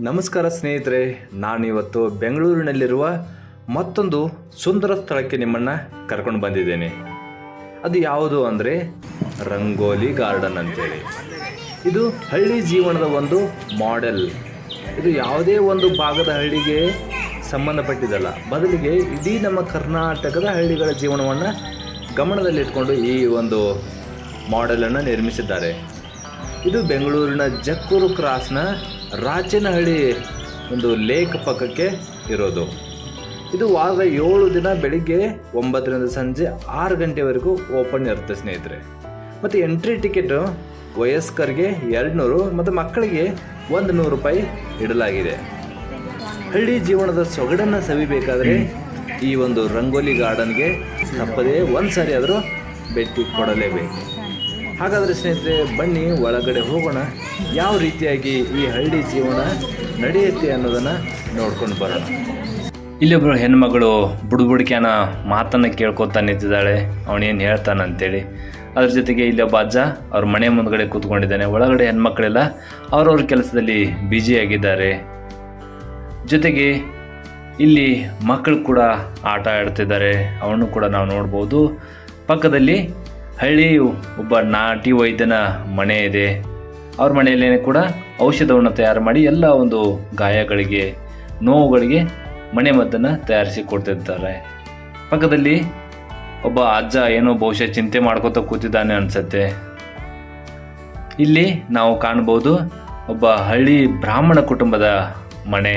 ನಮಸ್ಕಾರ ಸ್ನೇಹಿತರೆ, ನಾನಿವತ್ತು ಬೆಂಗಳೂರಿನಲ್ಲಿರುವ ಮತ್ತೊಂದು ಸುಂದರ ಸ್ಥಳಕ್ಕೆ ನಿಮ್ಮನ್ನು ಕರ್ಕೊಂಡು ಬಂದಿದ್ದೇನೆ. ಅದು ಯಾವುದು ಅಂದರೆ ರಂಗೋಲಿ ಗಾರ್ಡನ್ ಅಂತೇಳಿ. ಇದು ಹಳ್ಳಿ ಜೀವನದ ಒಂದು ಮಾಡೆಲ್ ಇದು ಯಾವುದೇ ಒಂದು ಭಾಗದ ಹಳ್ಳಿಗೆ ಸಂಬಂಧಪಟ್ಟಿದ್ದಲ್ಲ. ಬದಲಿಗೆ ಇಡೀ ನಮ್ಮ ಕರ್ನಾಟಕದ ಹಳ್ಳಿಗಳ ಜೀವನವನ್ನು ಗಮನದಲ್ಲಿಟ್ಕೊಂಡು ಈ ಒಂದು ಮಾಡೆಲನ್ನು ನಿರ್ಮಿಸಿದ್ದಾರೆ. ಇದು ಬೆಂಗಳೂರಿನ ಜಕ್ಕೂರು ಕ್ರಾಸ್ನ ರಾಚನಹಳ್ಳಿ ಒಂದು ಲೇಕ್ ಪಕ್ಕಕ್ಕೆ ಇರೋದು. ಇದು ವಾರದ ಏಳು ದಿನ ಬೆಳಿಗ್ಗೆ ಒಂಬತ್ತರಿಂದ ಸಂಜೆ ಆರು ಗಂಟೆವರೆಗೂ ಓಪನ್ ಇರುತ್ತೆ ಸ್ನೇಹಿತರೆ. ಮತ್ತು ಎಂಟ್ರಿ ಟಿಕೆಟು ವಯಸ್ಕರಿಗೆ ಎರಡು ನೂರು ಮತ್ತು ಮಕ್ಕಳಿಗೆ ಒಂದು ನೂರು ರೂಪಾಯಿ ಇಡಲಾಗಿದೆ. ಹಳ್ಳಿ ಜೀವನದ ಸೊಗಡನ್ನು ಸವಿಬೇಕಾದರೆ ಈ ಒಂದು ರಂಗೋಲಿ ಗಾರ್ಡನ್ಗೆ ತಪ್ಪದೇ ಒಂದು ಸಾರಿ ಆದರೂ ಭೇಟಿ ಕೊಡಲೇಬೇಕು. ಹಾಗಾದರೆ ಸ್ನೇಹಿತರೆ, ಬನ್ನಿ, ಒಳಗಡೆ ಹೋಗೋಣ. ಯಾವ ರೀತಿಯಾಗಿ ಈ ಹಳ್ಳಿ ಜೀವನ ನಡೆಯುತ್ತೆ ಅನ್ನೋದನ್ನು ನೋಡ್ಕೊಂಡು ಬರೋಣ. ಇಲ್ಲೊಬ್ಬರು ಹೆಣ್ಮಗಳು ಬುಡುಬುಡಿಕ್ಯಾನ ಮಾತನ್ನು ಕೇಳ್ಕೊತಾ ನಿಂತಿದ್ದಾಳೆ. ಅವನೇನು ಹೇಳ್ತಾನಂತೇಳಿ. ಅದ್ರ ಜೊತೆಗೆ ಇಲ್ಲೊಬ್ಬ ಅಜ್ಜ ಅವ್ರ ಮನೆ ಮುಂದ್ಗಡೆ ಕೂತ್ಕೊಂಡಿದ್ದಾನೆ. ಒಳಗಡೆ ಹೆಣ್ಮಕ್ಳೆಲ್ಲ ಅವ್ರವ್ರ ಕೆಲಸದಲ್ಲಿ ಬ್ಯುಸಿಯಾಗಿದ್ದಾರೆ ಜೊತೆಗೆ ಇಲ್ಲಿ ಮಕ್ಕಳು ಕೂಡ ಆಟ ಆಡ್ತಿದ್ದಾರೆ. ಅವನು ಕೂಡ ನಾವು ನೋಡ್ಬೋದು. ಪಕ್ಕದಲ್ಲಿ ಹಳ್ಳಿ ಒಬ್ಬ ನಾಟಿ ವೈದ್ಯನ ಮನೆ ಇದೆ. ಅವ್ರ ಮನೆಯಲ್ಲೇ ಕೂಡ ಔಷಧವನ್ನು ತಯಾರು ಮಾಡಿ ಎಲ್ಲ ಒಂದು ಗಾಯಗಳಿಗೆ, ನೋವುಗಳಿಗೆ ಮನೆ ಮದ್ದನ್ನು ತಯಾರಿಸಿ ಕೊಡ್ತಿರ್ತಾರೆ ಪಕ್ಕದಲ್ಲಿ ಒಬ್ಬ ಅಜ್ಜ ಏನೋ ಬಹುಶಃ ಚಿಂತೆ ಮಾಡ್ಕೋತ ಕೂತಿದ್ದಾನೆ ಅನ್ಸತ್ತೆ. ಇಲ್ಲಿ ನಾವು ಕಾಣ್ಬೋದು ಒಬ್ಬ ಹಳ್ಳಿ ಬ್ರಾಹ್ಮಣ ಕುಟುಂಬದ ಮನೆ.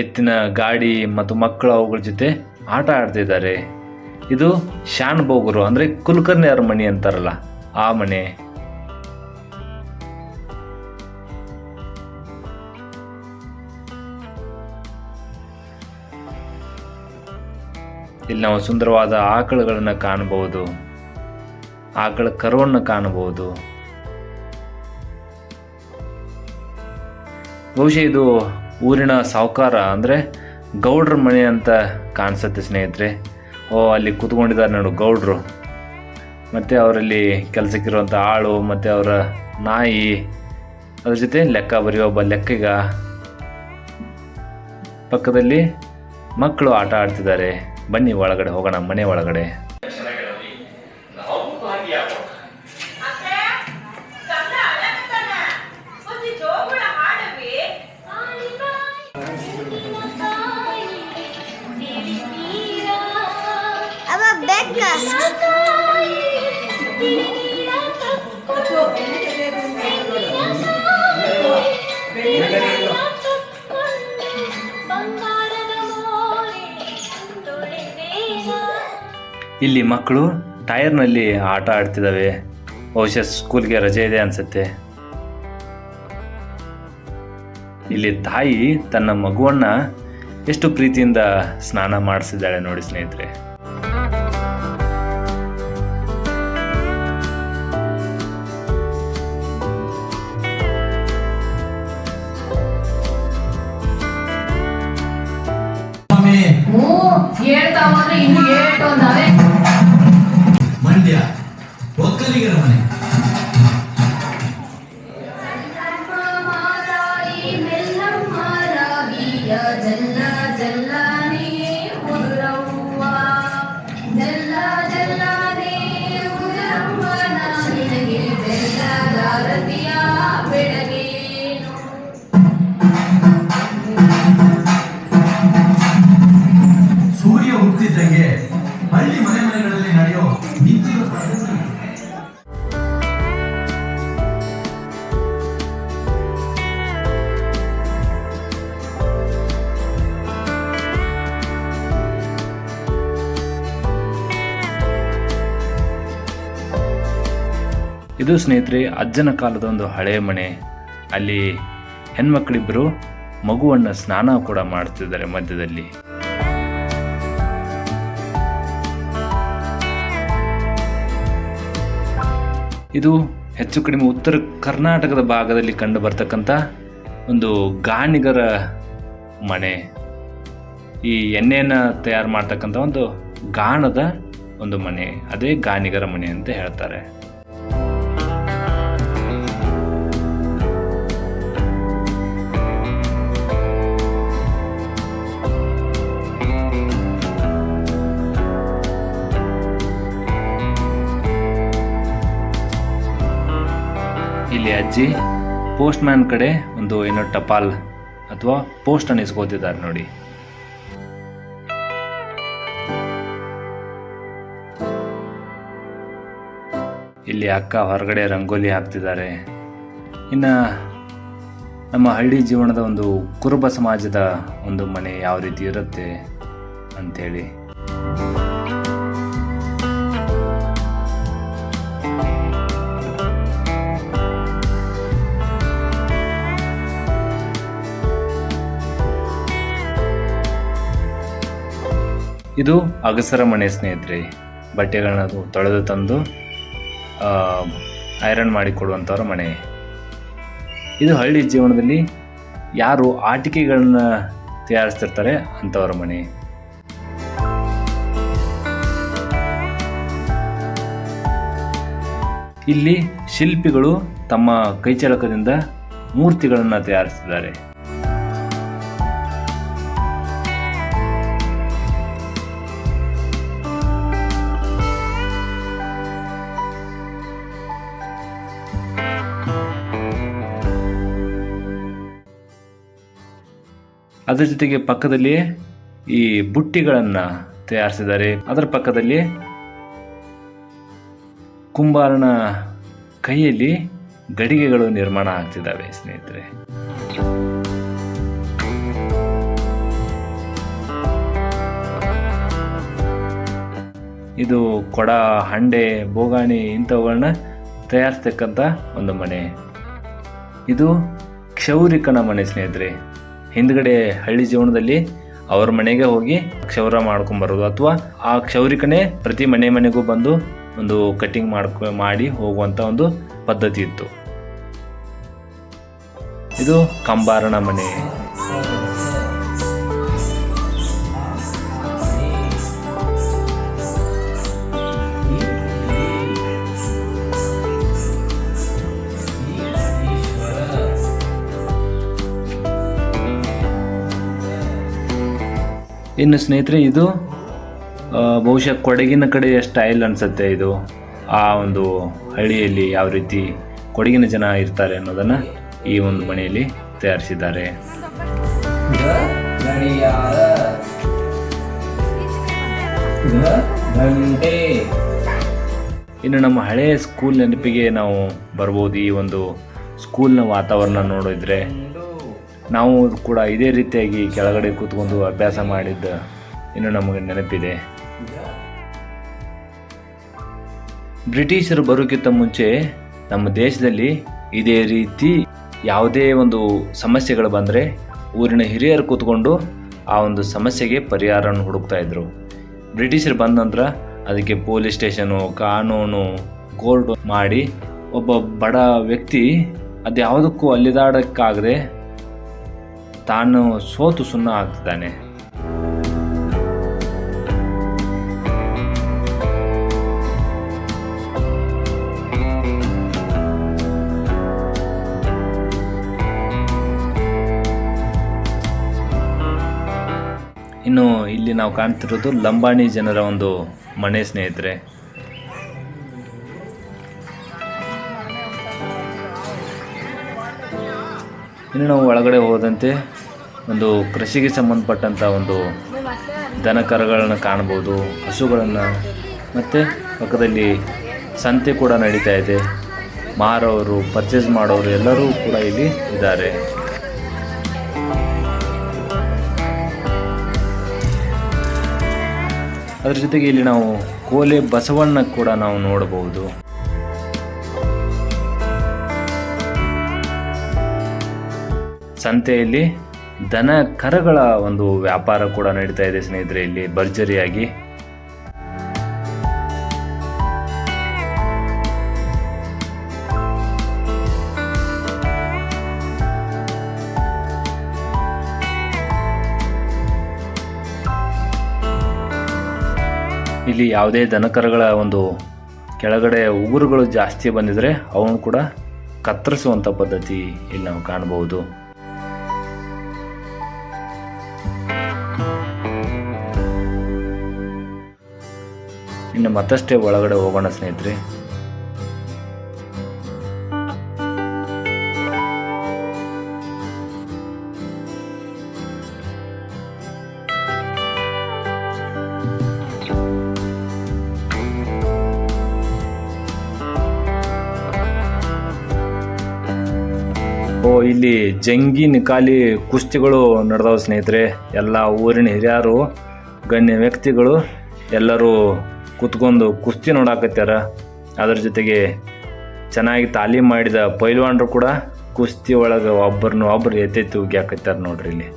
ಎತ್ತಿನ ಗಾಡಿ ಮತ್ತು ಮಕ್ಕಳು ಅವುಗಳ ಜೊತೆ ಆಟ ಆಡ್ತಿದ್ದಾರೆ. ಇದು ಶಾನ್ ಬೋಗರು ಅಂದರೆ ಕುಲಕರ್ಣಿ ಅರಮನೆ ಮನೆ ಅಂತಾರಲ್ಲ, ಆ ಮನೆ. ಇಲ್ಲಿ ನಾವು ಸುಂದರವಾದ ಆಕಳುಗಳನ್ನು ಕಾಣಬಹುದು. ಆಕಳ ಕರುವನ್ನು ಕಾಣಬಹುದು. ಬಹುಶಃ ಇದು ಊರಿನ ಸಾಹುಕಾರ ಅಂದರೆ ಗೌಡ್ರ ಮನೆ ಅಂತ ಕಾಣಿಸುತ್ತೆ ಸ್ನೇಹಿತರೆ. ಓ, ಅಲ್ಲಿ ಕೂತ್ಕೊಂಡಿದ್ದಾರೆ ನೋಡು ಗೌಡ್ರು. ಮತ್ತು ಅವರಲ್ಲಿ ಕೆಲಸಕ್ಕಿರುವಂಥ ಆಳು ಮತ್ತು ಅವರ ನಾಯಿ, ಅದ್ರ ಜೊತೆ ಲೆಕ್ಕ ಬರೆಯೋ ಒಬ್ಬ ಲೆಕ್ಕಿಗ ಪಕ್ಕದಲ್ಲಿ ಮಕ್ಕಳು ಆಟ ಆಡ್ತಿದ್ದಾರೆ. ಬನ್ನಿ ಒಳಗಡೆ ಹೋಗೋಣ, ಮನೆ ಒಳಗಡೆ. ಇಲ್ಲಿ ಮಕ್ಕಳು ಟೈರ್ನಲ್ಲಿ ಆಟ ಆಡ್ತಿದ್ದಾವೆ ಬಹುಶಃ ಸ್ಕೂಲ್ಗೆ ರಜೆ ಇದೆ ಅನ್ಸುತ್ತೆ. ಇಲ್ಲಿ ತಾಯಿ ತನ್ನ ಮಗುವನ್ನ ಎಷ್ಟು ಪ್ರೀತಿಯಿಂದ ಸ್ನಾನ ಮಾಡಿಸಿದ್ದಾಳೆ ನೋಡಿ ಸ್ನೇಹಿತರೆ. ಇದು ಸ್ನೇಹಿತರೆ, ಅಜ್ಜನ ಕಾಲದ ಒಂದು ಹಳೆಯ ಮನೆ. ಅಲ್ಲಿ ಹೆಣ್ಮಕ್ಳಿಬ್ಬರು ಮಗುವನ್ನು ಸ್ನಾನ ಕೂಡ ಮಾಡ್ತಿದ್ದಾರೆ ಮಧ್ಯದಲ್ಲಿ. ಇದು ಹೆಚ್ಚು ಕಡಿಮೆ ಉತ್ತರ ಕರ್ನಾಟಕದ ಭಾಗದಲ್ಲಿ ಕಂಡು ಬರ್ತಕ್ಕಂಥ ಒಂದು ಗಾಣಿಗರ ಮನೆ. ಈ ಎಣ್ಣೆಯನ್ನು ತಯಾರು ಮಾಡ್ತಕ್ಕಂಥ ಒಂದು ಗಾಣದ ಒಂದು ಮನೆ. ಅದೇ ಗಾಣಿಗರ ಮನೆ ಅಂತ ಹೇಳ್ತಾರೆ. ಅಜ್ಜಿ ಪೋಸ್ಟ್ ಮ್ಯಾನ್ ಕಡೆ ಒಂದು ಏನೋ ಟಪಾಲ್ ಅಥವಾ ಪೋಸ್ಟ್ ಅನ್ನಿಸ್ಕೋತಿದ್ದಾರೆ ನೋಡಿ. ಇಲ್ಲಿ ಅಕ್ಕ ಹೊರಗಡೆ ರಂಗೋಲಿ ಹಾಕ್ತಿದ್ದಾರೆ. ಇನ್ನು ನಮ್ಮ ಹಳ್ಳಿ ಜೀವನದ ಒಂದು ಕುರುಬ ಸಮಾಜದ ಒಂದು ಮನೆ ಯಾವ ರೀತಿ ಇರುತ್ತೆ ಅಂಥೇಳಿ ಇದು ಅಗಸರ ಮನೆ ಸ್ನೇಹಿತರೆ. ಬಟ್ಟೆಗಳನ್ನ ತೊಳೆದು ತಂದು ಐರನ್ ಮಾಡಿ ಕೊಡುವಂಥವ್ರ ಮನೆ. ಇದು ಹಳ್ಳಿ ಜೀವನದಲ್ಲಿ ಯಾರು ಆಟಿಕೆಗಳನ್ನು ತಯಾರಿಸ್ತಿರ್ತಾರೆ ಅಂಥವ್ರ ಮನೆ. ಇಲ್ಲಿ ಶಿಲ್ಪಿಗಳು ತಮ್ಮ ಕೈಚಳಕದಿಂದ ಮೂರ್ತಿಗಳನ್ನು ತಯಾರಿಸಿದ್ದಾರೆ ಅದರ ಜೊತೆಗೆ ಪಕ್ಕದಲ್ಲಿಯೇ ಈ ಬುಟ್ಟಿಗಳನ್ನು ತಯಾರಿಸಿದ್ದಾರೆ. ಅದರ ಪಕ್ಕದಲ್ಲಿ ಕುಂಬಾರನ ಕೈಯಲ್ಲಿ ಗಡಿಗೆಗಳು ನಿರ್ಮಾಣ ಆಗ್ತಿದ್ದಾವೆ, ಸ್ನೇಹಿತರೆ. ಇದು ಕೊಡ, ಹಂಡೆ, ಬೋಗಾಣಿ ಇಂಥವುಗಳನ್ನ ತಯಾರಿಸ್ತಕ್ಕಂಥ ಒಂದು ಮನೆ. ಇದು ಕ್ಷೌರಿಕನ ಮನೆ, ಸ್ನೇಹಿತರೆ. ಹಿಂದ್ಗಡೆ ಹಳ್ಳಿ ಜೀವನದಲ್ಲಿ ಅವ್ರ ಮನೆಗೆ ಹೋಗಿ ಕ್ಷೌರ ಮಾಡ್ಕೊಂಬರೋದು ಅಥವಾ ಆ ಕ್ಷೌರಿಕನೇ ಪ್ರತಿ ಮನೆ ಮನೆಗೂ ಬಂದು ಒಂದು ಕಟ್ಟಿಂಗ್ ಮಾಡ್ಕೊ, ಮಾಡಿ ಹೋಗುವಂಥ ಒಂದು ಪದ್ಧತಿ ಇತ್ತು. ಇದು ಕಂಬಾರಣ ಮನೆ. ಇನ್ನು ಸ್ನೇಹಿತರೆ ಇದು ಬಹುಶಃ ಕೊಡಗಿನ ಕಡೆಯ ಸ್ಟೈಲ್ ಅನ್ಸುತ್ತೆ ಇದು. ಆ ಒಂದು ಹಳ್ಳಿಯಲ್ಲಿ ಯಾವ ರೀತಿ ಕೊಡಗಿನ ಜನ ಇರ್ತಾರೆ ಅನ್ನೋದನ್ನು ಈ ಒಂದು ಮನೆಯಲ್ಲಿ ತಯಾರಿಸಿದ್ದಾರೆ. ಇನ್ನು ನಮ್ಮ ಹಳೆಯ ಸ್ಕೂಲ್ ನೆನಪಿಗೆ ನಾವು ಬರ್ಬೋದು. ಈ ಒಂದು ಸ್ಕೂಲ್ನ ವಾತಾವರಣ ನೋಡಿದ್ರೆ ನಾವು ಕೂಡ ಇದೇ ರೀತಿಯಾಗಿ ಕೆಳಗಡೆ ಕೂತ್ಕೊಂಡು ಅಭ್ಯಾಸ ಮಾಡಿದ್ದ ಇನ್ನು ನಮಗೆ ನೆನಪಿದೆ. ಬ್ರಿಟಿಷರು ಬರೋಕ್ಕಿಂತ ಮುಂಚೆ ನಮ್ಮ ದೇಶದಲ್ಲಿ ಇದೇ ರೀತಿ ಯಾವುದೇ ಒಂದು ಸಮಸ್ಯೆಗಳು ಬಂದರೆ ಊರಿನ ಹಿರಿಯರು ಕೂತ್ಕೊಂಡು ಆ ಒಂದು ಸಮಸ್ಯೆಗೆ ಪರಿಹಾರವನ್ನು ಹುಡುಕ್ತಾ ಇದ್ರು. ಬ್ರಿಟಿಷರು ಬಂದ ನಂತರ ಅದಕ್ಕೆ ಪೊಲೀಸ್ ಸ್ಟೇಷನು, ಕಾನೂನು, ಕೋರ್ಟ್ ಮಾಡಿ ಒಬ್ಬ ಬಡ ವ್ಯಕ್ತಿ ಅದ್ಯಾವುದಕ್ಕೂ ಅಲ್ಲಿದಾಡಕ್ಕಾಗದೆ ತಾನು ಸೋತು ಸುನ್ನ ಆಗ್ತಿದ್ದಾನೆ. ಇನ್ನು ಇಲ್ಲಿ ನಾವು ಕಾಣ್ತಿರೋದು ಲಂಬಾಣಿ ಜನರ ಒಂದು ಮನೆ ಸ್ನೇಹಿತರೆ. ಇನ್ನು ನಾವು ಒಳಗಡೆ ಹೋದಂತೆ ಒಂದು ಕೃಷಿಗೆ ಸಂಬಂಧಪಟ್ಟಂಥ ಒಂದು ದನ ಕರುಗಳನ್ನು ಕಾಣ್ಬೋದು, ಹಸುಗಳನ್ನು. ಮತ್ತು ಪಕ್ಕದಲ್ಲಿ ಸಂತೆ ಕೂಡ ನಡೀತಾ ಇದೆ. ಮಾರೋರು ಪರ್ಚೇಸ್ ಮಾಡೋರು ಎಲ್ಲರೂ ಕೂಡ ಇಲ್ಲಿ ಇದ್ದಾರೆ. ಅದರ ಜೊತೆಗೆ ಇಲ್ಲಿ ನಾವು ಕೋಲೆ ಬಸವಣ್ಣ ಕೂಡ ನಾವು ನೋಡಬಹುದು ಸಂತೆಯಲ್ಲಿ ದನ ಕರಗಳ ಒಂದು ವ್ಯಾಪಾರ ಕೂಡ ನಡೀತಾ ಇದೆ ಸ್ನೇಹಿತರೆ, ಇಲ್ಲಿ ಭರ್ಜರಿಯಾಗಿ. ಇಲ್ಲಿ ಯಾವುದೇ ದನಕರಗಳ ಒಂದು ಕೆಳಗಡೆ ಉಗುರುಗಳು ಜಾಸ್ತಿ ಬಂದಿದ್ರೆ, ಅವನು ಕೂಡ ಕತ್ತರಿಸುವಂಥ ಪದ್ಧತಿ ಇಲ್ಲಿ ನಾವು ಕಾಣಬಹುದು. ಇನ್ನು ಮತ್ತಷ್ಟೇ ಒಳಗಡೆ ಹೋಗೋಣ ಸ್ನೇಹಿತರೆ. ಓ, ಇಲ್ಲಿ ಜಂಗಿ ನಿಕಾಲಿ ಕುಸ್ತಿಗಳು ನಡೆದವು ಸ್ನೇಹಿತರೆ. ಎಲ್ಲ ಊರಿನ ಹಿರಿಯರು, ಗಣ್ಯ ವ್ಯಕ್ತಿಗಳು, ಎಲ್ಲರೂ ಕುತ್ಕೊಂಡು ಕುಸ್ತಿ ನೋಡಾಕತ್ಯಾರ. ಅದ್ರ ಜೊತೆಗೆ ಚೆನ್ನಾಗಿ ತಾಲೀಮ್ ಮಾಡಿದ ಪೈಲ್ವಾನ್ರು ಕೂಡ ಕುಸ್ತಿ ಒಳಗೆ ಒಬ್ಬರನ್ನ ಒಬ್ರು ಎತ್ತೆತ್ತಿ ಉಗ್ಯಾಕತ್ಯಾರ ನೋಡ್ರಿ ಇಲ್ಲಿ.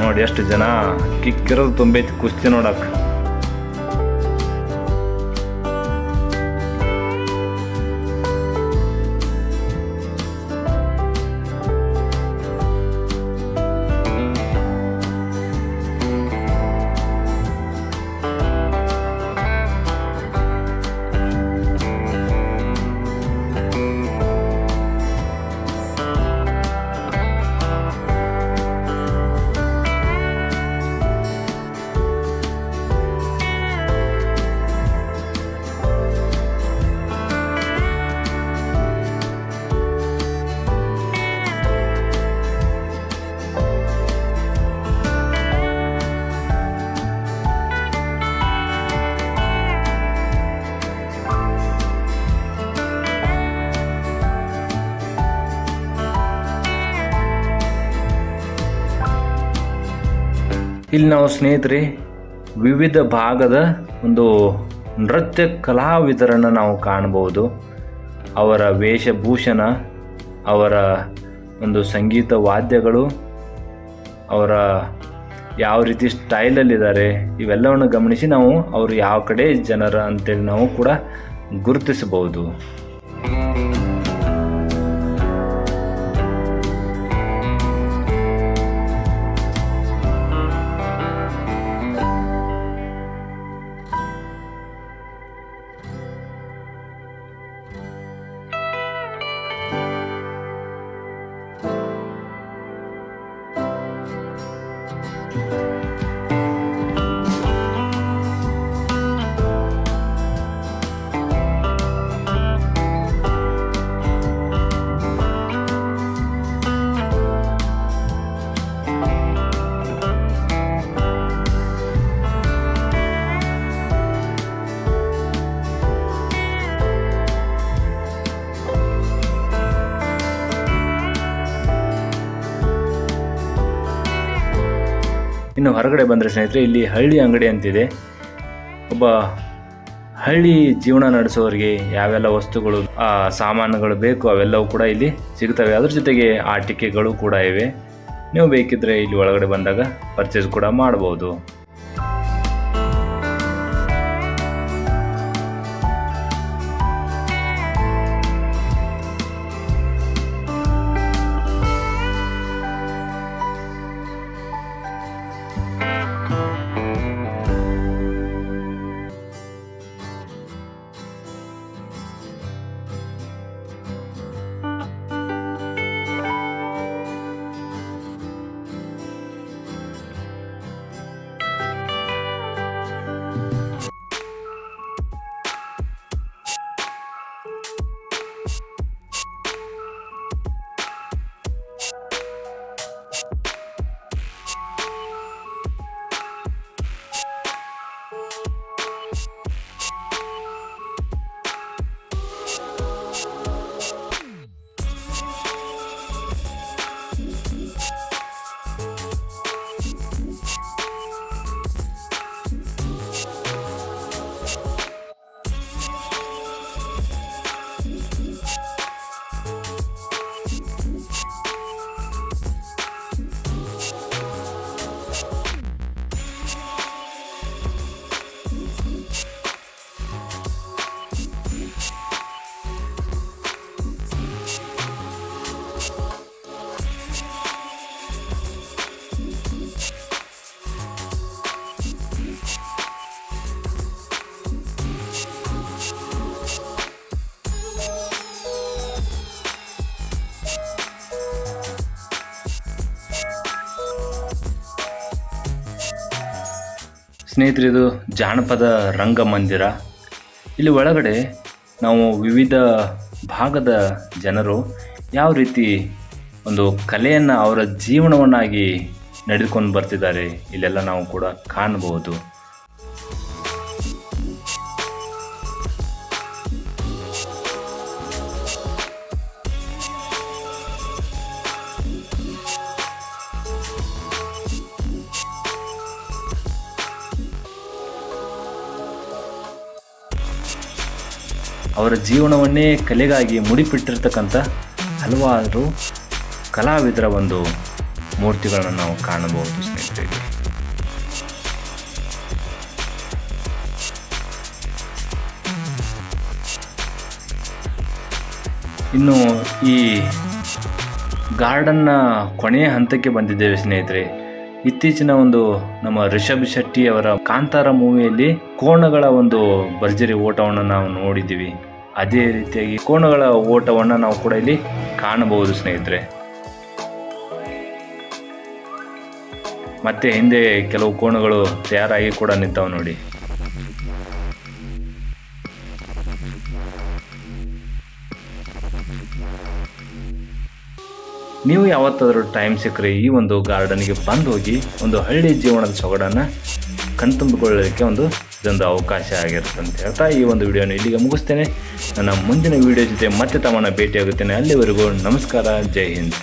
ನೋಡಿ ಎಷ್ಟು ಜನ ಕಿಕ್ಕಿರೋದು ತುಂಬೈತಿ ಕುಸ್ತಿ ನೋಡಕ್ಕೆ ಇಲ್ಲಿ ನಾವು ಸ್ನೇಹಿತರೆ, ವಿವಿಧ ಭಾಗದ ಒಂದು ನೃತ್ಯ ಕಲಾವಿದರನ್ನು ನಾವು ಕಾಣಬಹುದು. ಅವರ ವೇಷಭೂಷಣ, ಅವರ ಒಂದು ಸಂಗೀತ ವಾದ್ಯಗಳು, ಅವರ ಯಾವ ರೀತಿ ಸ್ಟೈಲಲ್ಲಿದ್ದಾರೆ ಇವೆಲ್ಲವನ್ನು ಗಮನಿಸಿ ನಾವು ಅವರು ಯಾವ ಕಡೆ ಜನರ ಅಂತೇಳಿ ನಾವು ಕೂಡ ಗುರುತಿಸಬಹುದು. ಇನ್ನು ಹೊರಗಡೆ ಬಂದರೆ ಸ್ನೇಹಿತರೆ ಇಲ್ಲಿ ಹಳ್ಳಿ ಅಂಗಡಿ ಅಂತಿದೆ. ಒಬ್ಬ ಹಳ್ಳಿ ಜೀವನ ನಡೆಸೋರಿಗೆ ಯಾವೆಲ್ಲ ವಸ್ತುಗಳು ಆ, ಸಾಮಾನುಗಳು ಬೇಕು ಅವೆಲ್ಲವೂ ಕೂಡ ಇಲ್ಲಿ ಸಿಗ್ತವೆ. ಅದ್ರ ಜೊತೆಗೆ ಆಟಿಕೆಗಳು ಕೂಡ ಇವೆ. ನೀವು ಬೇಕಿದ್ರೆ ಇಲ್ಲಿ ಒಳಗಡೆ ಬಂದಾಗ ಪರ್ಚೇಸ್ ಕೂಡ ಮಾಡ್ಬೋದು ಸ್ನೇಹಿತರೆ ಇದು ಜಾನಪದ ರಂಗಮಂದಿರ. ಇಲ್ಲಿ ಒಳಗಡೆ ನಾವು ವಿವಿಧ ಭಾಗದ ಜನರು ಯಾವ ರೀತಿ ಒಂದು ಕಲೆಯನ್ನು ಅವರ ಜೀವನವನ್ನಾಗಿ ನಡೆದುಕೊಂಡು ಬರ್ತಿದ್ದಾರೆ, ಇಲ್ಲೆಲ್ಲ ನಾವು ಕೂಡ ಕಾಣಬಹುದು. ಅವರ ಜೀವನವನ್ನೇ ಕಲೆಗಾಗಿ ಮುಡಿಪಿಟ್ಟಿರ್ತಕ್ಕಂಥ ಹಲವಾರು ಕಲಾವಿದರ ಒಂದು ಮೂರ್ತಿಗಳನ್ನು ನಾವು ಕಾಣಬಹುದು ಸ್ನೇಹಿತರಿಗೆ. ಇನ್ನು ಈ ಗಾರ್ಡನ್ನ ಕೊನೆಯ ಹಂತಕ್ಕೆ ಬಂದಿದ್ದೇವೆ ಸ್ನೇಹಿತರೆ. ಇತ್ತೀಚಿನ ಒಂದು ನಮ್ಮ ರಿಷಭ್ ಶೆಟ್ಟಿ ಅವರ ಕಾಂತಾರ ಮೂವಿಯಲ್ಲಿ ಕೋಣಗಳ ಒಂದು ಭರ್ಜರಿ ಓಟವನ್ನು ನಾವು ನೋಡಿದ್ದೀವಿ. ಅದೇ ರೀತಿಯಾಗಿ ಕೋಣಗಳ ಓಟವನ್ನು ನಾವು ಕೂಡ ಇಲ್ಲಿ ಕಾಣಬಹುದು ಸ್ನೇಹಿತರೆ. ಮತ್ತೆ ಹಿಂದೆ ಕೆಲವು ಕೋಣಗಳು ತಯಾರಾಗಿ ಕೂಡ ನಿಂತಾವೆ ನೋಡಿ. ನೀವು ಯಾವತ್ತಾದರೂ ಟೈಮ್ ಸಿಕ್ಕರೆ ಈ ಒಂದು ಗಾರ್ಡನ್ಗೆ ಬಂದು ಹೋಗಿ ಒಂದು ಹಳ್ಳಿ ಜೀವನದ ಸೊಗಡನ್ನು ಕಣ್ತುಂಬಿಕೊಳ್ಳಲಿಕ್ಕೆ ಒಂದು ಇದೊಂದು ಅವಕಾಶ ಆಗಿರುತ್ತೆ ಅಂತ ಹೇಳ್ತಾ ಈ ಒಂದು ವಿಡಿಯೋನ ಇಲ್ಲಿಗೆ ಮುಗಿಸ್ತೇನೆ. ನನ್ನ ಮುಂದಿನ ವಿಡಿಯೋ ಜೊತೆ ಮತ್ತೆ ತಮ್ಮನ್ನು ಭೇಟಿಯಾಗುತ್ತೇನೆ. ಅಲ್ಲಿವರೆಗೂ ನಮಸ್ಕಾರ. ಜೈ ಹಿಂದ್.